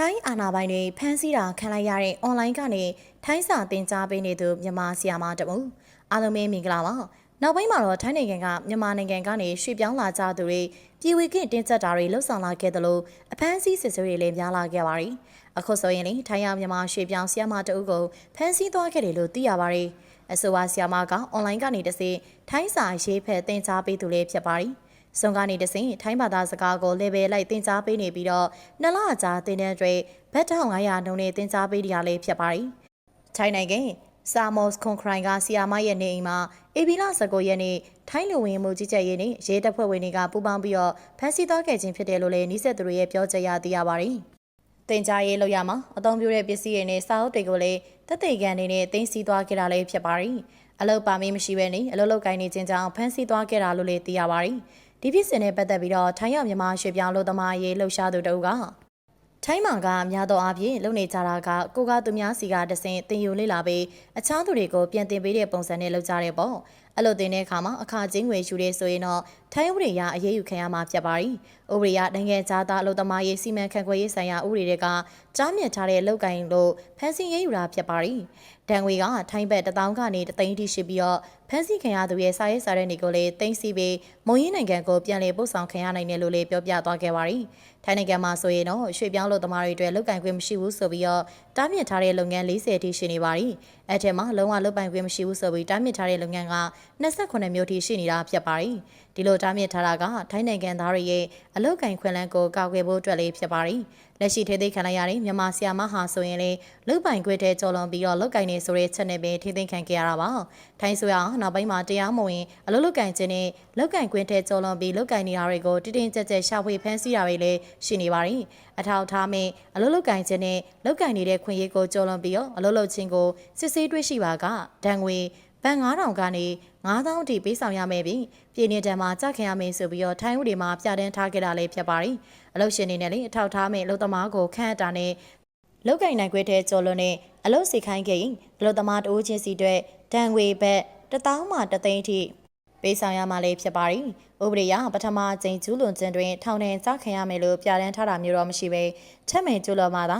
ထိုင်းအာဏာပိုင်တွေဖမ်းဆီးတာခံလိုက်ရတဲ့အွန်လိုင်းကနေထိုင်းစာသင်ကြားပေးနေသူမြန်မာဆီယာမတမူအားလုံးပဲမင်္ဂလာပါနောက်ပိုင်းမှာတော့ထိုင်းနိုင်ငံကမြန်မာနိုင်ငံကနေရွှေ့ပြောင်းလာကြသူတွေပြည်ဝေကင့်တင်းကျပ်တာတွေလှုပ်ဆောင်လာခဲ့သလိုအဖမ်းဆီးစစ်ဆေးတွေလည်းများလာခဲ့ပါတယ်အခုဆိုရင်လေထိုင်းရောက်မြန်မာရွှေ့ပြောင်းဆီယာမတအုပ်ကိုဖမ်းဆီးသွားခဲ့တယ်လို့သိရပါတယ်အဆိုပါဆီယာမကအွန်လိုင်းကနေတဆင့်ထိုင်းစာရေးဖက်သင်ကြားပေးသူလည်းဖြစ်ပါတယ်။ စုံကနေတဆင့်ထိုင်းဘာသာစကားကို level လိုက်သင်ကြားပေးနေပြီးတော့နှစ်လကြာသင်တဲ့အတွက်ဘတ်1500နှုန်းနဲ့သင်ကြားပေးနေရလေးဖြစ်ပါတယ်။ထိုင်းနိုင်ငံစာမော့စ်ခွန်ခရိုင်ကဆီယာမရဲ့နေအိမ်မှာအေဘီလာ19ရက်နေ့ထိုင်းလူဝင်မှုကြီးကြပ်ရေးနဲ့ရဲတပ်ဖွဲ့ဝင်တွေကပူးပေါင်းပြီးတော့ဖမ်းဆီးသွားခဲ့ခြင်းဖြစ်တယ်လို့လည်းနှိစက်သူတွေရဲ့ပြောကြားရသိရပါတယ်။တင်ကြားရေးလောက်ရမှာအသုံးပြုတဲ့ပစ္စည်းတွေနဲ့စာအုပ်တွေကိုလည်းတက်သိကန်နေနဲ့တင်စီသွားခဲ့တာလည်းဖြစ်ပါတယ်။အလုပ်ပါမင်းမရှိဘဲနဲ့အလုပ်လုပ်ကိုင်းနေခြင်းကြောင့်ဖမ်းဆီးသွားခဲ့တာလို့လည်းသိရပါတယ်။ ဒီဖြစ်စဉ်နဲ့ပတ်သက်ပြီးတော့ထိုင်းရောက်မြန်မာရွှေ့ပြောင်းလူသမားရေးလှုပ်ရှားသူတို့ကထိုင်းမှာကများသောအားဖြင့်လုပ်နေကြတာကကိုကသူများစီကတဆင့်တင်ယူလေ့လာပြီးအခြားသူတွေကိုပြန်တင်ပေးတဲ့ပုံစံနဲ့လုပ်ကြတဲ့ပေါ့ အဲ့လိုတင်တဲ့အခါမှာအခကျင်းငွေယူရဲဆိုရင်တော့ထိုင်းဥပဒေအရအရေးယူခံရမှာဖြစ်ပါရီဥပဒေအရနိုင်ငံခြားသားအလုပ်သမားရေးစီမံခန့်ခွဲရေးဆိုင်ရာဥပဒေတွေကကြားမြင့်ထားတဲ့အလုပ်ကိုင်လို့ဖန်ဆင်းရေးယူတာဖြစ်ပါရီဒဏ်ငွေကထိုင်းဘက်တထောင်ကနေတသိန်းထိရှိပြီးတော့ဖန်ဆင်းခံရသူရဲ့စာရေးစာရဲတွေကိုလည်းတင်စီပြီးမုံရင်းနိုင်ငံကိုပြန်လည်ပို့ဆောင်ခံရနိုင်တယ်လို့လည်းပြောပြသွားခဲ့ပါရီထိုင်းနိုင်ငံမှာဆိုရင်တော့ရွှေပြောင်းလုပ်သမားတွေအတွက်လုပ်ကင်ခွင့်မရှိဘူးဆိုပြီးတော့တားမြစ်ထားတဲ့လုပ်ငန်း40တိရှိနေပါရီအဲထဲမှာလုံးဝလုပ်ပိုင်ခွင့်မရှိဘူးဆိုပြီးတားမြစ်ထားတဲ့လုပ်ငန်းက28မျိုးထိရှိနေတာဖြစ်ပါ ರಿ ဒီလိုတားမြစ်ထားတာကထိုင်းနိုင်ငံသားတွေရဲ့အလုပ်ကင်ခွင့်လန်းကိုကာကွယ်ဖို့အတွက်လေးဖြစ်ပါ ರಿ လက်ရှိထိသိမ်းခံလိုက်ရတဲ့မြန်မာဆီယာမဟာဆိုရင်လေလုတ်ပိုင်ခွင့်တဲ့ကြော်လွန်ပြီးတော့လုတ်ကင်နေဆိုတဲ့ချက်နဲ့ပဲထိသိမ်းခံခဲ့ရတာပါထိုင်းဆိုရနောက်ပိုင်းမှာတရားမဝင်အလုပ်လုတ်ကင်ခြင်းနဲ့လုတ်ကင်ခွင့်တဲ့ကြော်လွန်ပြီးလုတ်ကင်နေတာတွေကိုတိတင်ကြက်ကြက်ရှာဖွေဖမ်းဆီးတာတွေလည်းရှိနေပါရင်အထောက်ထားမင်းအလုပ်လုတ်ကင်ခြင်းနဲ့လုတ်ကင်နေတဲ့ခွင့်ရေးကိုကြော်လွန်ပြီးတော့အလုပ်လုတ်ခြင်းကိုစစ်ဆေးတွေ့ရှိပါကဒဏ်ငွေ ဘန်9000ကနေ9000အထိပေးဆောင်ရမယ်ပြီးပြည်နယ်တံမှာကြခင်ရမယ်ဆိုပြီးတော့ထိုင်းဥတွေမှာပြဒန်းထားခဲ့တာလည်းဖြစ်ပါရီအလုပ်ရှင်တွေနဲ့လည်းအထောက်ထားမယ်အလုပ်သမားကိုခန့်အပ်တာနဲ့လောက်ကင်နိုင်ခွဲတဲ့ကြော်လွန်နဲ့အလုပ်စီခိုင်းခဲ့ရင်အလုပ်သမားတိုးချင်းစီအတွက်ဒဏ်ငွေဘက်1000မှ3သိန်းထိပေးဆောင်ရမှာလည်းဖြစ်ပါရီဥပဒေအရပထမအကြိမ်ကျူးလွန်ခြင်းတွင်ထောင်ဒဏ်ကြခံရမယ်လို့ပြဋ္ဌာန်းထားတာမျိုးတော့မရှိဘဲချက်မဲ့ကျူးလွန်မှာသာ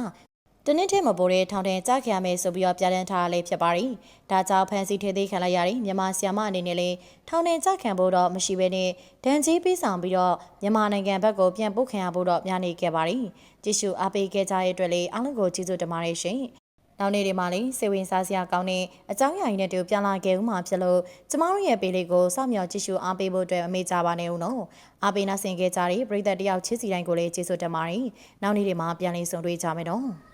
တနည်းထဲမပိုတဲ့ထောင်ထင်ကြခရမယ်ဆိုပြီးတော့ပြဋ္ဌာန်းထားလေးဖြစ်ပါရီ။ဒါကြောင့်ဖန်စီထေသေးခံလိုက်ရတဲ့မြန်မာဆီယမအနေနဲ့လည်းထောင်ထင်ကြခံဖို့တော့မရှိဘဲနဲ့ဒဏ်ကြီးပေးဆောင်ပြီးတော့မြန်မာနိုင်ငံဘက်ကိုပြန်ပို့ခံရဖို့တော့များနေခဲ့ပါရီ။ကြည့်ရှုအားပေးခဲ့ကြတဲ့အတွက်လည်းအားလုံးကိုကျေးဇူးတင်ပါတယ်ရှင်။နောက်နေ့တွေမှာလည်းစေဝင်စားစရာကောင်းတဲ့အကြောင်းအရာတွေနဲ့တူပြန်လာခဲ့ဦးမှာဖြစ်လို့ကျမတို့ရဲ့ပေးလေးကိုစောင့်မျှော်ကြည့်ရှုအားပေးဖို့အတွက်အမေ့ကြပါနဲ့ဦးနော်။အားပေးနာဆင်ခဲ့ကြတဲ့ပရိသတ်တယောက်ချစ်စီတိုင်းကိုလည်းကျေးဇူးတင်ပါတယ်။နောက်နေ့တွေမှာပြန်လည်ဆုံတွေ့ကြမယ်တော့။